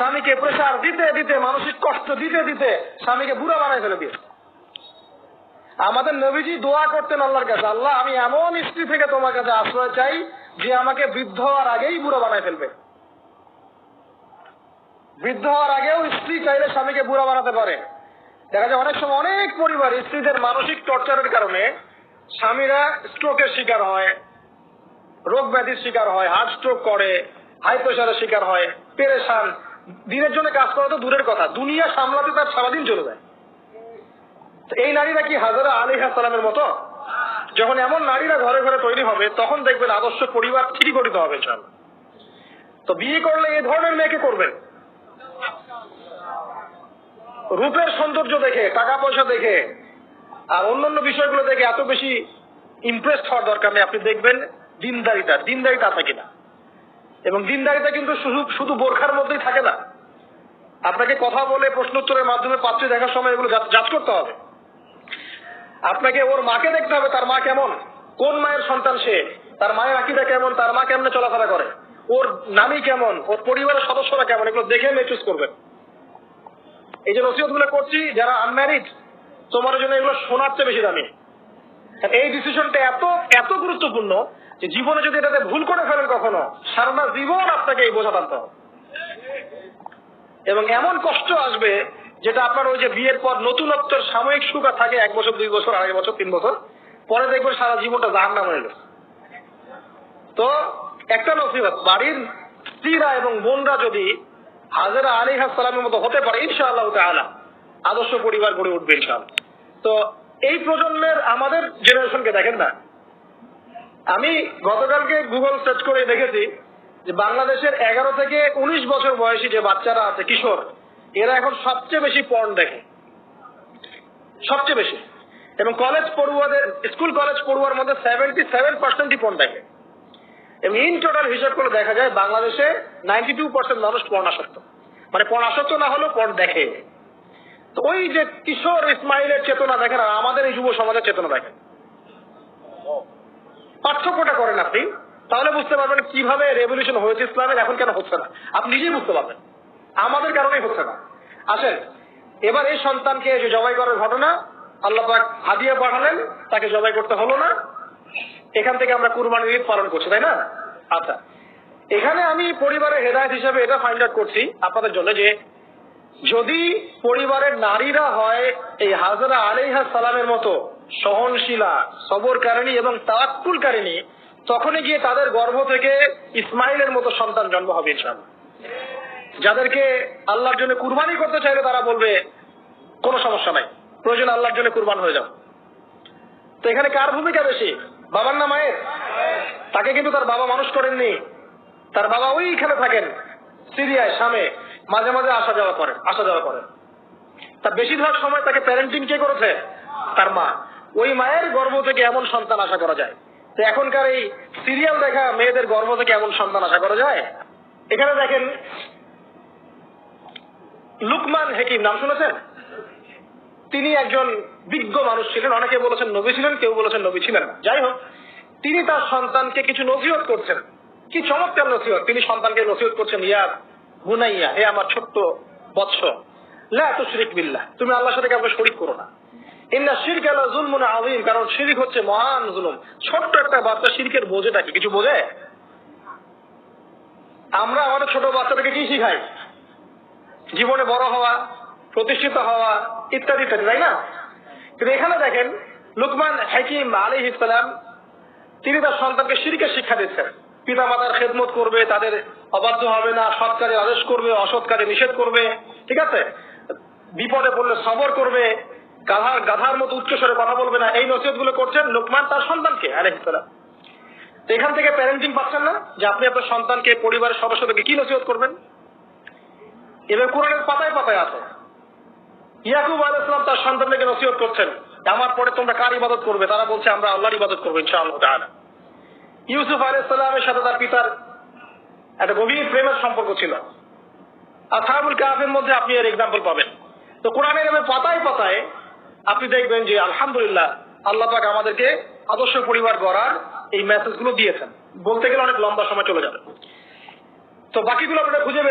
স্বামীকে প্রেশার দিতে দিতে, মানসিক কষ্ট দিতে দিতে স্বামীকে বুড়া বানায় ফেলে দিয়েছে। আমাদের নবীজি দোয়া করতেন আল্লাহর কাছে, আল্লাহ, আমি এমন স্ত্রী থেকে তোমার কাছে আশ্রয় চাই যে আমাকে বৃদ্ধ হওয়ার আগেই বুড়ো বানায় ফেলবে। বৃদ্ধ হওয়ার আগেও স্ত্রী চাইলে স্বামীকে বুড়া বানাতে পারে। দেখা যায় অনেক সময় অনেক পরিবার স্ত্রীদের মানসিক টর্চারের কারণে স্বামীরা স্ট্রোকের শিকার হয়, রোগ ব্যাধির শিকার হয় হার্ট স্ট্রোক করে হাই প্রেশারের শিকার হয় পেরেশান দিনের জন্য কাজ করা তো দূরের কথা। দুনিয়া সামলাতে তার সারাদিন চলে যায়। এই নারীরা কি হাজারা আলী সালামের মতো? যখন এমন নারীরা ঘরে ঘরে তৈরি হবে, তখন দেখবেন আদর্শ পরিবার ঠিকই গঠিত হবে, ইনশাআল্লাহ। তো বিয়ে করলে এ ধরনের মেয়েকে করবেন? রূপের সৌন্দর্য দেখে টাকা পয়সা দেখে, আর অন্যান্য বিষয়গুলো দেখে এত বেশি ইমপ্রেসড হওয়ার দরকার নেই। আপনি দেখবেন দিনদারিতা দিনদারিতা আছে কিনা এবং দিনদারিতা কিন্তু শুধু বোরখার মধ্যেই থাকে না। আপনাকে কথা বলে প্রশ্ন উত্তরের মাধ্যমে পাত্রী দেখার সময় এগুলো যাচ করতে হবে। আপনাকে ওর মাকে দেখতে হবে, তার মা কেমন? কোন মায়ের সন্তান সে? তার মায়ের আকিদা কেমন? তার মা কেমনে চলাফেরা করে? ওর নামি কেমন? ওর পরিবারের সদস্যরা কেমন? এগুলো দেখে মেয়ে চুজ করবেন এই যে নসিহতগুলো করছি, যারা আনম্যারিড তোমার জন্য এগুলো শোনার চেয়ে বেশি দামি। এই ডিসিশনটা এত এত গুরুত্বপূর্ণ যে জীবনে যদি এটাতে ভুল করে ফেলেন কখনো, সারাটা জীবন আপনাকে এই বোঝা টানতে এবং এমন কষ্ট আসবে যেটা আপনার ওই যে বিয়ের পর নতুনত্বের সাময়িক সুখ থাকে এক বছর, দুই বছর, আড়াই বছর, তিন বছর, পরে দেখবেন সারা জীবনটা জাহান নাম হয়ে তো একটা নসিবত বাড়ির স্ত্রীরা এবং বোনরা যদি হাজারা আলী সালামের মতো হতে পারে, ইনশাআল্লাহ তাআলা আদর্শ পরিবার গড়ে উঠবে ইনশাআল্লাহ। তো এই প্রজন্মের আমাদের জেনারেশনকে দেখেন না। আমি গতকালকে গুগল সার্চ করে দেখেছি যে বাংলাদেশের এগারো থেকে উনিশ বছর বয়সী যে বাচ্চারা আছে, কিশোর, এরা এখন সবচেয়ে বেশি পর্ন দেখে। সবচেয়ে বেশি। এবং কলেজ পড়ুয়াদের স্কুল কলেজ পড়ুয়ার মধ্যে সেভেন্টি সেভেন পার্সেন্টই পর্ন দেখে। এবং ইন টোটাল হিসাব করে দেখা যায়, বাংলাদেশে নাইনটি টু পার্সেন্ট মানুষ পর্ন আসক্ত। মানে পর্ন আসক্ত না হলেও পর্ন দেখে। তো ওই যে কিশোর ইসমাইলের চেতনা দেখেন আর আমাদের এই যুব সমাজের চেতনা দেখেন। পার্থক্যটা করেন আপনি, তাহলে বুঝতে পারবেন কীভাবে রেভলিউশন হয়েছে ইসলামের, এখন কেন হচ্ছে না। আপনি নিজেই বুঝতে পারবেন। আমাদের কারণেই হচ্ছে না। আসেন, এবার এই সন্তানকে যে জবাই করার ঘটনা, আল্লাহ হাদিয়া পাঠালেন, তাকে জবাই করতে হলো না। এখান থেকে আমরা কুরবানির ঈদ পালন করছি, তাই না? আচ্ছা এখানে আমি পরিবারের হেদায়ত হিসাবে এটা ফাইন্ড আউট করছি আপনাদের জন্য যে যদি পরিবারের নারীরা হয়, এই হাজরা আলাইহা সালামের মতো সহনশীলা, সবরকারিণী এবং তাওয়াক্কুলকারিণী, তখনই গিয়ে তাদের গর্ভ থেকে ইসমাইলের মতো সন্তান জন্ম হবে ইনশাআল্লাহ। যাদেরকে আল্লাহর জন্য কুরবানি করতে চাইলে তারা বলবে, কোনো সমস্যা নাই, প্রয়োজন আল্লাহর জন্য কুরবান হয়ে যাও। তো এখানে কার ভূমিকা বেশি? বাবার না মায়ের? তাকে কিন্তু তার বাবা মানুষ করেননি। তার বাবা ওইখানে থাকেন, সিরিয়ায় সামে মাঝে মাঝে আসা যাওয়া করেন, আসা যাওয়া করেন। তার বেশিরভাগ সময় তাকে প্যারেন্টিং কে করেছে? তার মা। ওই মায়ের গর্ভ থেকে এমন সন্তান আশা করা যায়। তো এখনকার এই সিরিয়াল দেখা মেয়েদের গর্ভ থেকে এমন সন্তান আশা করা যায়? এখানে দেখেন, লুকমান হেকিম, নাম শুনেছেন? তিনি একজন বিজ্ঞ মানুষ ছিলেন, অনেকে বলেছেন নবী ছিলেন, কেউ বলেছেন নবী ছিলেন যাই হোক, তিনি তার সন্তানকে কিছু নসিহত করছেন। কি চমৎকার নসিহত! তিনি সন্তানকে নসিহত করছেন ইয়া গুনাইয়া হে আমার ছোট্ট বৎস, লা তো শিরিক বিল্লাহ, তুমি আল্লাহর সাথে কাউকে শরিক করো না। ইন্না শিরক আলা জুলমুন আযীম, কারণ শিরিক হচ্ছে মহান জুলুম। ছোট্ট একটা বাচ্চা শিরকের বোঝেটা কি, কিছু বোঝে? আমরা আমাদের ছোট বাচ্চাদেরকে কি শিখাই? জীবনে বড় হওয়া, প্রতিষ্ঠিত হওয়া, ইত্যাদি ইত্যাদি, তাই না? কিন্তু এখানে দেখেন, লুকমান হাকিম আলী ইসলাম তিনি তার সন্তানকে শিরিকের শিক্ষা দিচ্ছেন। পিতা মাতার খেদমত করবে, তাদের অবাধ্য হবে না সৎ কাজে আদেশ করবে অসৎ কাজে নিষেধ করবে, ঠিক আছে? বিপদে পড়লে সবর করবে, গাধার গাধার মতো উচ্চস্বরে কথা বলবে না, এই নসিহতগুলো করছেন লোকমান তার সন্তানকে ইসলাম তো এখান থেকে প্যারেন্টিং পাচ্ছেন না, যে আপনি আপনার সন্তানকে পরিবারের সদস্যদেরকে কি নসিহত করবেন? এবার কোরআনের পাতায় পাতায় আছে। ইয়াকুব আল ইসলাম তার সন্তানদেরকে নসিহত করছেন আমার পরে তোমরা কার ইবাদত করবে? তারা বলছে, আমরা আল্লাহর ইবাদত করব, ইনশাআল্লাহ তাআলা। ইউসুফ আল ইসলামের সাথে তার পিতার একটা গভীর প্রেমের সম্পর্ক ছিল। আর সাহাবুল কাহাফের মধ্যে আপনি এর এক্সাম্পল পাবেন। তো কোরআনের নামে পাতায় পাতায় আপনি দেখবেন যে, আলহামদুলিল্লাহ, আল্লাহ পাক আমাদেরকে আদর্শ পরিবার গড়ার এই মেসেজগুলো দিয়েছেন। বলতে গেলে অনেক লম্বা সময় চলে যাবে। তো বাকিগুলো আপনারা খুঁজে